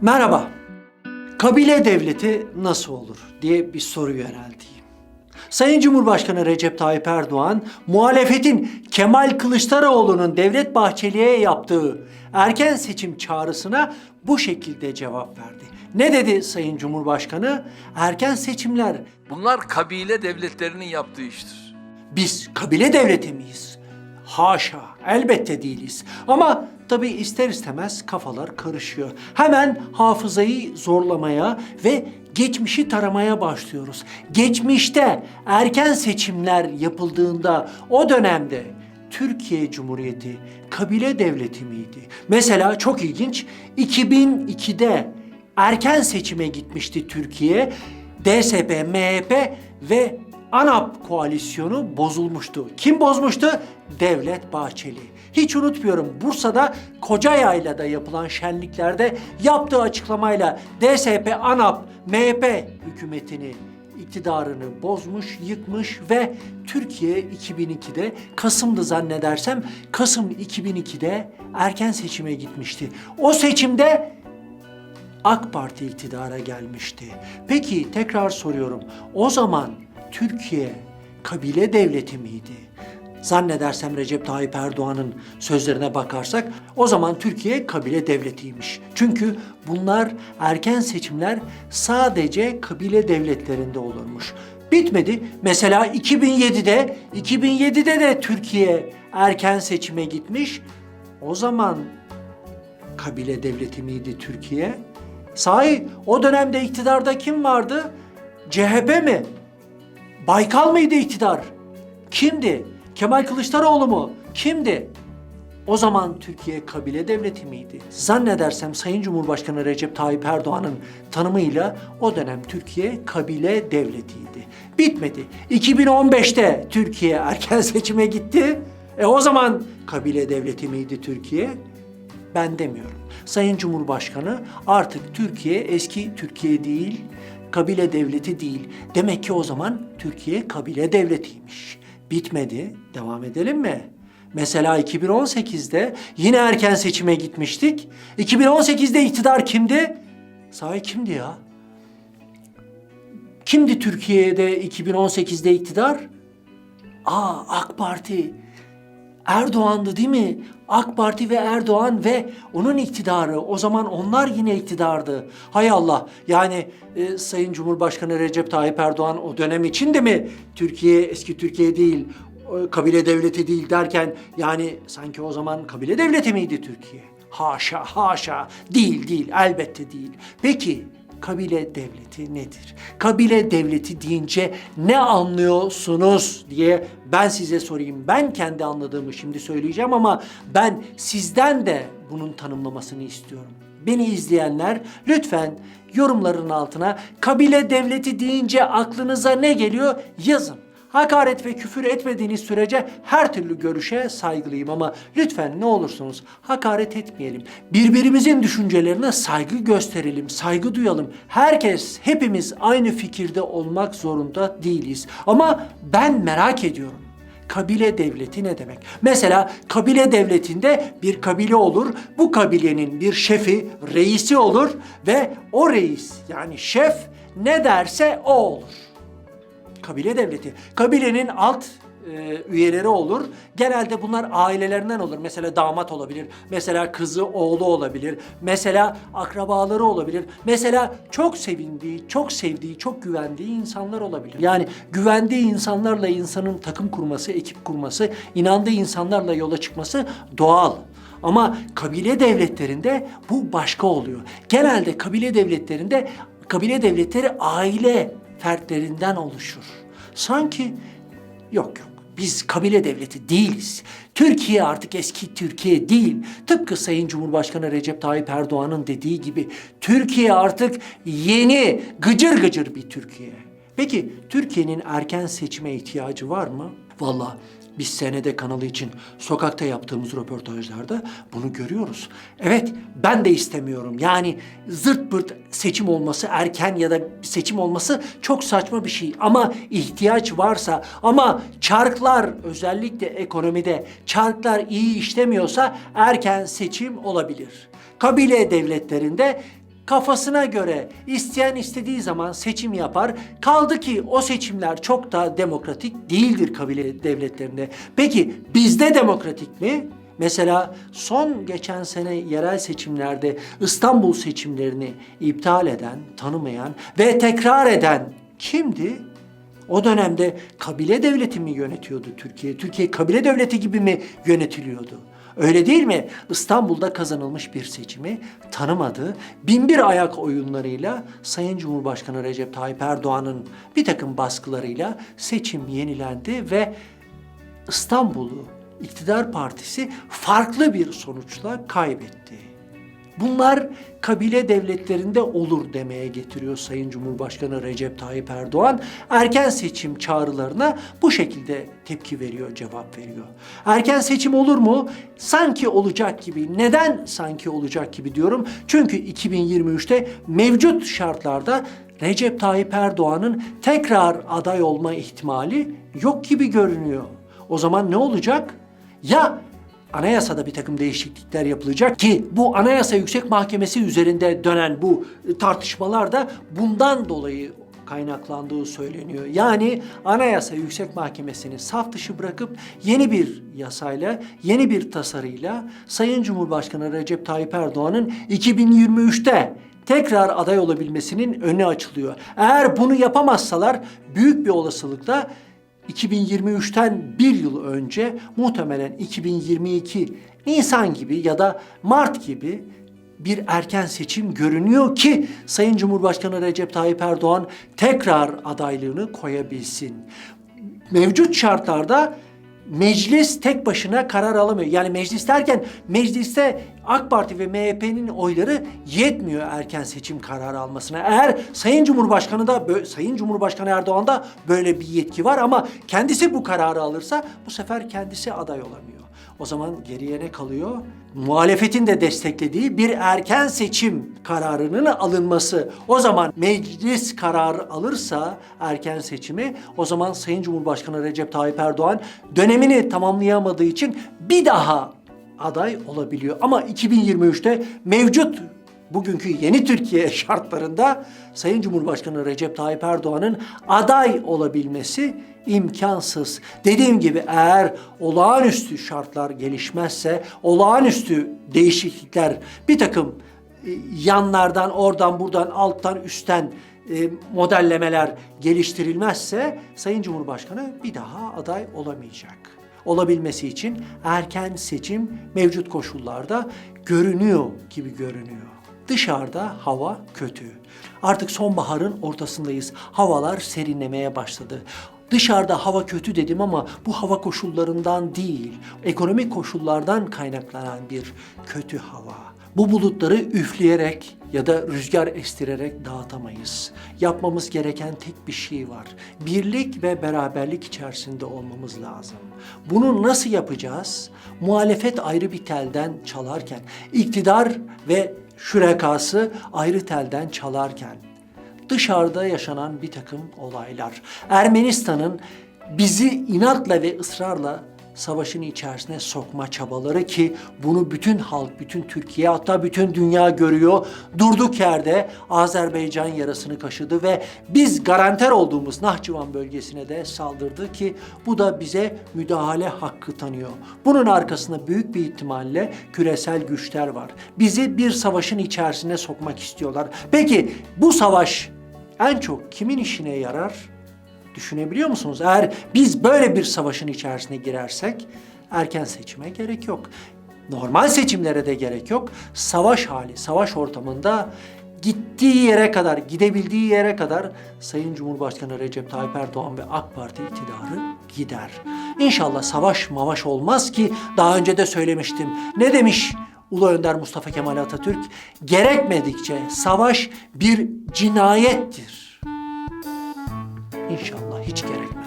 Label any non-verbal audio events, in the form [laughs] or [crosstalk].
Merhaba. Kabile devleti nasıl olur diye bir soru yönelteyim. Sayın Cumhurbaşkanı Recep Tayyip Erdoğan, muhalefetin Kemal Kılıçdaroğlu'nun Devlet Bahçeli'ye yaptığı erken seçim çağrısına bu şekilde cevap verdi. Ne dedi Sayın Cumhurbaşkanı? Erken seçimler Bunlar kabile devletlerinin yaptığı iştir. biz kabile devleti miyiz? Haşa, elbette değiliz. Ama tabii ister istemez kafalar karışıyor. Hemen hafızayı zorlamaya ve geçmişi taramaya başlıyoruz. Geçmişte erken seçimler yapıldığında o dönemde Türkiye Cumhuriyeti kabile devleti miydi? Mesela çok ilginç 2002'de erken seçime gitmişti Türkiye. DSP, MHP ve ANAP koalisyonu bozulmuştu. Kim bozmuştu? Devlet Bahçeli. Hiç unutmuyorum Bursa'da Kocayayla'da yapılan şenliklerde yaptığı açıklamayla DSP, ANAP, MHP hükümetini iktidarını bozmuş, yıkmış ve Türkiye 2002'de Kasım'dı zannedersem Kasım 2002'de erken seçime gitmişti. O seçimde AK Parti iktidara gelmişti. Peki tekrar soruyorum. O zaman Türkiye kabile devleti miydi? Zannedersem Recep Tayyip Erdoğan'ın sözlerine bakarsak o zaman Türkiye kabile devletiymiş. Çünkü bunlar erken seçimler sadece kabile devletlerinde olurmuş. Bitmedi. Mesela 2007'de 2007'de de Türkiye erken seçime gitmiş. O zaman kabile devleti miydi Türkiye? Sahi o dönemde iktidarda kim vardı? CHP mi? Baykal mıydı iktidar? Kimdi? Kemal Kılıçdaroğlu mu? Kimdi? O zaman Türkiye kabile devleti miydi? Zannedersem Sayın Cumhurbaşkanı Recep Tayyip Erdoğan'ın tanımıyla o dönem Türkiye kabile devletiydi. Bitmedi. 2015'te Türkiye erken seçime gitti. E o zaman kabile devleti miydi Türkiye? Ben demiyorum. Sayın Cumhurbaşkanı artık Türkiye eski Türkiye değil, kabile devleti değil. Demek ki o zaman Türkiye kabile devletiymiş. Bitmedi. Devam edelim mi? Mesela 2018'de yine erken seçime gitmiştik. 2018'de iktidar kimdi? Sahi kimdi ya? Kimdi Türkiye'de 2018'de iktidar? Aa AK Parti. Erdoğan'dı değil mi? AK Parti ve Erdoğan ve onun iktidarı. O zaman onlar yine iktidardı. Hay Allah. Yani e, Sayın Cumhurbaşkanı Recep Tayyip Erdoğan o dönem için de mi Türkiye eski Türkiye değil, e, kabile devleti değil derken yani sanki o zaman kabile devleti miydi Türkiye? Haşa, haşa. Değil, değil. Elbette değil. Peki kabile devleti nedir? Kabile devleti deyince ne anlıyorsunuz diye ben size sorayım. Ben kendi anladığımı şimdi söyleyeceğim ama ben sizden de bunun tanımlamasını istiyorum. Beni izleyenler lütfen yorumların altına kabile devleti deyince aklınıza ne geliyor yazın. Hakaret ve küfür etmediğiniz sürece her türlü görüşe saygılıyım ama lütfen ne olursunuz hakaret etmeyelim. Birbirimizin düşüncelerine saygı gösterelim, saygı duyalım. Herkes, hepimiz aynı fikirde olmak zorunda değiliz. Ama ben merak ediyorum. Kabile devleti ne demek? Mesela kabile devletinde bir kabile olur. Bu kabilenin bir şefi, reisi olur ve o reis yani şef ne derse o olur kabile devleti. Kabilenin alt e, üyeleri olur. Genelde bunlar ailelerinden olur. Mesela damat olabilir. Mesela kızı, oğlu olabilir. Mesela akrabaları olabilir. Mesela çok sevindiği, çok sevdiği, çok güvendiği insanlar olabilir. Yani güvendiği insanlarla insanın takım kurması, ekip kurması, inandığı insanlarla yola çıkması doğal. Ama kabile devletlerinde bu başka oluyor. Genelde kabile devletlerinde kabile devletleri aile fertlerinden oluşur. Sanki yok yok biz kabile devleti değiliz. Türkiye artık eski Türkiye değil. Tıpkı Sayın Cumhurbaşkanı Recep Tayyip Erdoğan'ın dediği gibi Türkiye artık yeni gıcır gıcır bir Türkiye. Peki Türkiye'nin erken seçime ihtiyacı var mı? Vallahi biz senede kanalı için sokakta yaptığımız röportajlarda bunu görüyoruz. Evet ben de istemiyorum. Yani zırt pırt seçim olması erken ya da seçim olması çok saçma bir şey. Ama ihtiyaç varsa ama çarklar özellikle ekonomide çarklar iyi işlemiyorsa erken seçim olabilir. Kabile devletlerinde kafasına göre isteyen istediği zaman seçim yapar. Kaldı ki o seçimler çok da demokratik değildir kabile devletlerinde. Peki bizde demokratik mi? Mesela son geçen sene yerel seçimlerde İstanbul seçimlerini iptal eden, tanımayan ve tekrar eden kimdi? O dönemde kabile devleti mi yönetiyordu Türkiye? Türkiye kabile devleti gibi mi yönetiliyordu? Öyle değil mi? İstanbul'da kazanılmış bir seçimi tanımadı. Binbir ayak oyunlarıyla Sayın Cumhurbaşkanı Recep Tayyip Erdoğan'ın bir takım baskılarıyla seçim yenilendi ve İstanbul'u iktidar partisi farklı bir sonuçla kaybetti. Bunlar kabile devletlerinde olur demeye getiriyor Sayın Cumhurbaşkanı Recep Tayyip Erdoğan. Erken seçim çağrılarına bu şekilde tepki veriyor, cevap veriyor. Erken seçim olur mu? Sanki olacak gibi. Neden sanki olacak gibi diyorum? Çünkü 2023'te mevcut şartlarda Recep Tayyip Erdoğan'ın tekrar aday olma ihtimali yok gibi görünüyor. O zaman ne olacak? Ya anayasada bir takım değişiklikler yapılacak ki bu Anayasa Yüksek Mahkemesi üzerinde dönen bu tartışmalar da bundan dolayı kaynaklandığı söyleniyor. Yani Anayasa Yüksek Mahkemesi'ni saf dışı bırakıp yeni bir yasayla, yeni bir tasarıyla Sayın Cumhurbaşkanı Recep Tayyip Erdoğan'ın 2023'te tekrar aday olabilmesinin önü açılıyor. Eğer bunu yapamazsalar büyük bir olasılıkla 2023'ten bir yıl önce muhtemelen 2022 Nisan gibi ya da Mart gibi bir erken seçim görünüyor ki Sayın Cumhurbaşkanı Recep Tayyip Erdoğan tekrar adaylığını koyabilsin. Mevcut şartlarda meclis tek başına karar alamıyor. Yani meclis derken mecliste AK Parti ve MHP'nin oyları yetmiyor erken seçim kararı almasına. Eğer Sayın Cumhurbaşkanı da Sayın Cumhurbaşkanı Erdoğan'da böyle bir yetki var ama kendisi bu kararı alırsa bu sefer kendisi aday olamıyor. O zaman geriye ne kalıyor? Muhalefetin de desteklediği bir erken seçim kararının alınması. O zaman meclis kararı alırsa erken seçimi o zaman Sayın Cumhurbaşkanı Recep Tayyip Erdoğan dönemini tamamlayamadığı için bir daha aday olabiliyor. Ama 2023'te mevcut bugünkü yeni Türkiye [laughs] şartlarında Sayın Cumhurbaşkanı Recep Tayyip Erdoğan'ın aday olabilmesi imkansız. Dediğim gibi eğer olağanüstü şartlar gelişmezse, olağanüstü değişiklikler bir takım e, yanlardan, oradan, buradan, alttan, üstten e, modellemeler geliştirilmezse Sayın Cumhurbaşkanı bir daha aday olamayacak olabilmesi için erken seçim mevcut koşullarda görünüyor gibi görünüyor. Dışarıda hava kötü. Artık sonbaharın ortasındayız. Havalar serinlemeye başladı. Dışarıda hava kötü dedim ama bu hava koşullarından değil, ekonomik koşullardan kaynaklanan bir kötü hava. Bu bulutları üfleyerek ya da rüzgar estirerek dağıtamayız. Yapmamız gereken tek bir şey var. Birlik ve beraberlik içerisinde olmamız lazım. Bunu nasıl yapacağız? Muhalefet ayrı bir telden çalarken, iktidar ve şürekası ayrı telden çalarken, dışarıda yaşanan bir takım olaylar. Ermenistan'ın bizi inatla ve ısrarla savaşın içerisine sokma çabaları ki bunu bütün halk, bütün Türkiye hatta bütün dünya görüyor. Durduk yerde Azerbaycan yarasını kaşıdı ve biz garanter olduğumuz Nahçıvan bölgesine de saldırdı ki bu da bize müdahale hakkı tanıyor. Bunun arkasında büyük bir ihtimalle küresel güçler var. Bizi bir savaşın içerisine sokmak istiyorlar. Peki bu savaş en çok kimin işine yarar? Düşünebiliyor musunuz? Eğer biz böyle bir savaşın içerisine girersek erken seçime gerek yok. Normal seçimlere de gerek yok. Savaş hali, savaş ortamında gittiği yere kadar, gidebildiği yere kadar Sayın Cumhurbaşkanı Recep Tayyip Erdoğan ve AK Parti iktidarı gider. İnşallah savaş mavaş olmaz ki daha önce de söylemiştim. Ne demiş Ulu Önder Mustafa Kemal Atatürk? Gerekmedikçe savaş bir cinayettir. İnşallah hiç gerek